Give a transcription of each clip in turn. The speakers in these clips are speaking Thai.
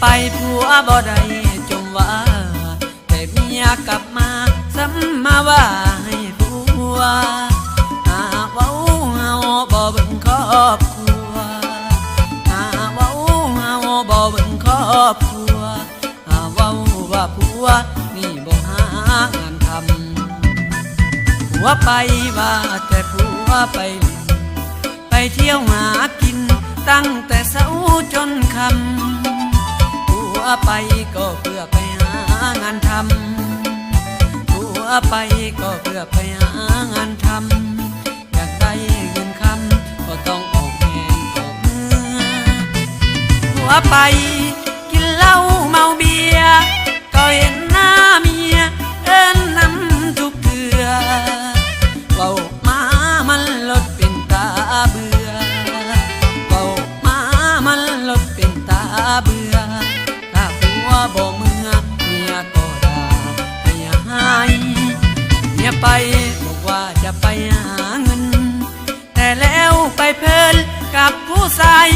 ไปผัวบ่ได้จมว่า แต่เมียกลับมาซ้ำมาว่าให้ผัวหาเว้าเฮาบ่เบิ่งครอบครัวหาเว้าเฮาบ่เบิ่งครอบครัวหาเว้าว่าผัวนี่บ่หางานทำผัวไปว่าแต่ผัวไปไปเที่ยวหากินตั้งแต่เช้าจนค่ำ ไปก็เพื่อไปหางานทำผัวไปก็เพื่อไปหางานทำอยากได้เงินคำก็ต้องออกแหงออกมือผัวไป บ่เมื่อเมียก็ด่าให้หายเมียไปบอกว่าจะไปหาเงิน แต่แล้วไปเพลินกับผู้ชาย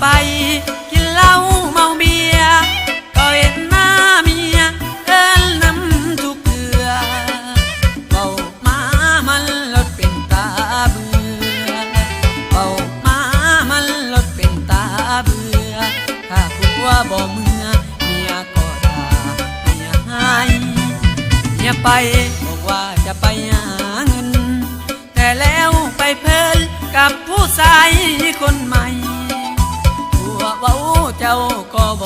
ไป กินเหล้าเมาเบียร์ก็เห็นหน้าเมียเอิ้นนำทุกเถื่อเบามามันลดเป็นตาเบื่อเบามามันลดเป็นตาเบื่อถ้าผัวบ่เมื่อเมียก็ด่าเมียให้เมียไปบอกว่าจะไปหาเงิน แต่แล้วไปเพลินกับผู้ชายคนใหม่ จ้าก็บ